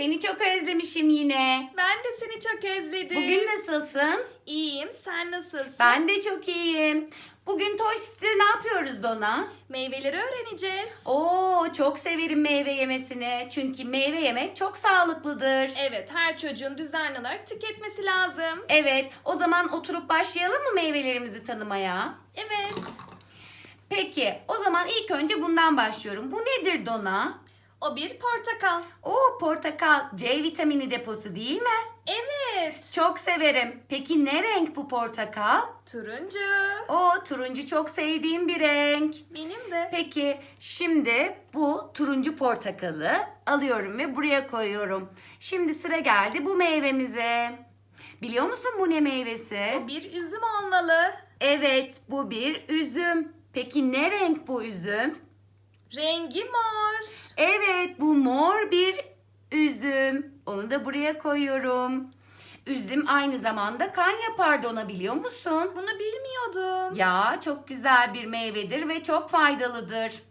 Seni çok özlemişim yine. Ben de seni çok özledim. Bugün nasılsın? İyiyim. Sen nasılsın? Ben de çok iyiyim. Bugün Toy City'de ne yapıyoruz Dona? Meyveleri öğreneceğiz. Oo, çok severim meyve yemesini. Çünkü meyve yemek çok sağlıklıdır. Evet, her çocuğun düzenli olarak tüketmesi lazım. Evet, o zaman oturup başlayalım mı meyvelerimizi tanımaya? Evet. Peki, o zaman ilk önce bundan başlıyorum. Bu nedir Dona? O bir portakal. Oo, portakal. C vitamini deposu değil mi? Evet. Çok severim. Peki ne renk bu portakal? Turuncu. O turuncu çok sevdiğim bir renk. Benim de. Peki şimdi bu turuncu portakalı alıyorum ve buraya koyuyorum. Şimdi sıra geldi bu meyvemize. Biliyor musun bu ne meyvesi? O bir üzüm olmalı. Evet bu bir üzüm. Peki ne renk bu üzüm? Rengi mor. Evet bu mor bir üzüm. Onu da buraya koyuyorum. Üzüm aynı zamanda kan yapar Dona biliyor musun? Bunu bilmiyordum. Ya çok güzel bir meyvedir ve çok faydalıdır.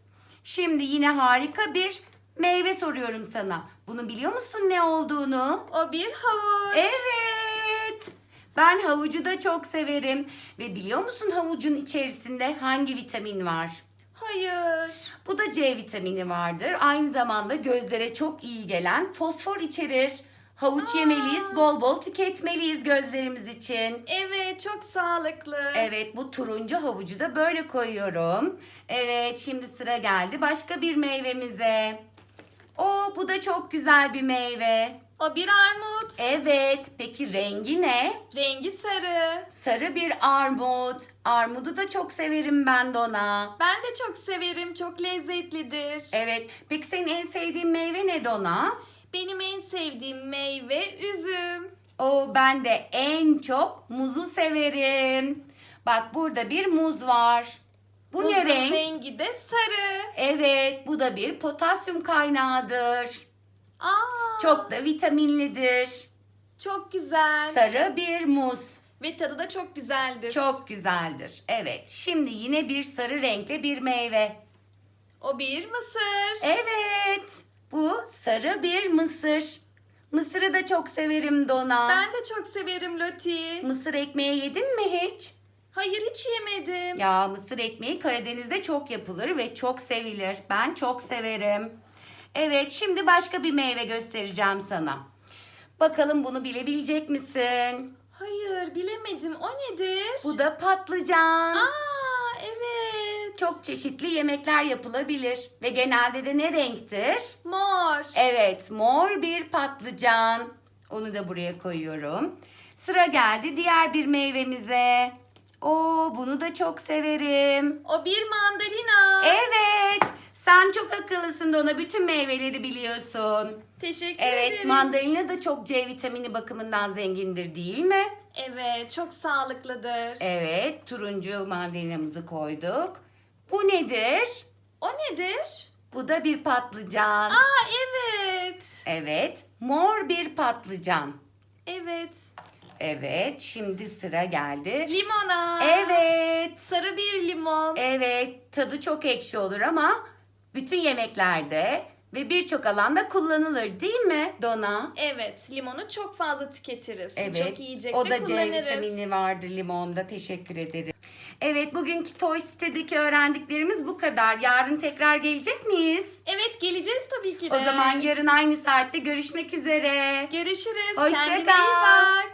Şimdi yine harika bir meyve soruyorum sana. Bunu biliyor musun ne olduğunu? O bir havuç. Evet. Ben havucu da çok severim. Ve biliyor musun havucun içerisinde hangi vitamin var? Hayır. Bu da C vitamini vardır. Aynı zamanda gözlere çok iyi gelen fosfor içerir. Havuç yemeliyiz, bol bol tüketmeliyiz gözlerimiz için. Evet, çok sağlıklı. Evet bu turuncu havucu da böyle koyuyorum. Evet şimdi sıra geldi başka bir meyvemize. O bu da çok güzel bir meyve. O bir armut. Evet peki rengi ne? Rengi sarı. Sarı bir armut. Armudu da çok severim ben Dona. Ben de çok severim. Çok lezzetlidir. Evet peki senin en sevdiğin meyve ne Dona? Benim en sevdiğim meyve üzüm. O ben de en çok muzu severim. Bak burada bir muz var. Bu Muzun ne renk? rengi de sarı. Evet bu da bir potasyum kaynağıdır. Aa, Çok da vitaminlidir. çok güzel. Sarı bir muz. Ve tadı da çok güzeldir. Çok güzeldir. Evet, şimdi yine bir sarı renkli bir meyve. O bir mısır. Evet, bu sarı bir mısır. Mısırı da çok severim Dona. Ben de çok severim Loti. Mısır ekmeği yedin mi hiç? Hayır hiç yemedim. Ya mısır ekmeği Karadeniz'de çok yapılır ve çok sevilir. Ben çok severim. Evet, şimdi başka bir meyve göstereceğim sana. Bakalım bunu bilebilecek misin? Hayır bilemedim. O nedir? Bu da patlıcan. Aa evet. Çok çeşitli yemekler yapılabilir ve genelde de ne renktir? Mor. Evet, mor bir patlıcan. Onu da buraya koyuyorum. Sıra geldi diğer bir meyvemize. Oo, bunu da çok severim. O bir mandalina. Evet, sen çok akıllısın Dona. Bütün meyveleri biliyorsun. Teşekkür Evet, ederim. mandalina da çok C vitamini bakımından zengindir değil mi? Evet çok sağlıklıdır. Evet, turuncu mandalinamızı koyduk. Bu nedir? O nedir? Bu da bir patlıcan. Aa evet. Evet, mor bir patlıcan. Evet. Evet, şimdi sıra geldi. Limona. Evet, Sarı bir limon. evet. Tadı çok ekşi olur ama bütün yemeklerde ve birçok alanda kullanılır değil mi Dona? Evet, limonu çok fazla tüketiriz. Evet, Çok yiyecekte o da C kullanırız. vitamini vardı limonda. Teşekkür ederim. Evet, bugünkü Toy City'deki öğrendiklerimiz bu kadar. Yarın tekrar gelecek miyiz? Evet, geleceğiz tabii ki de. O zaman yarın aynı saatte görüşmek üzere. görüşürüz. Hoşça Kendine iyi kal. bak.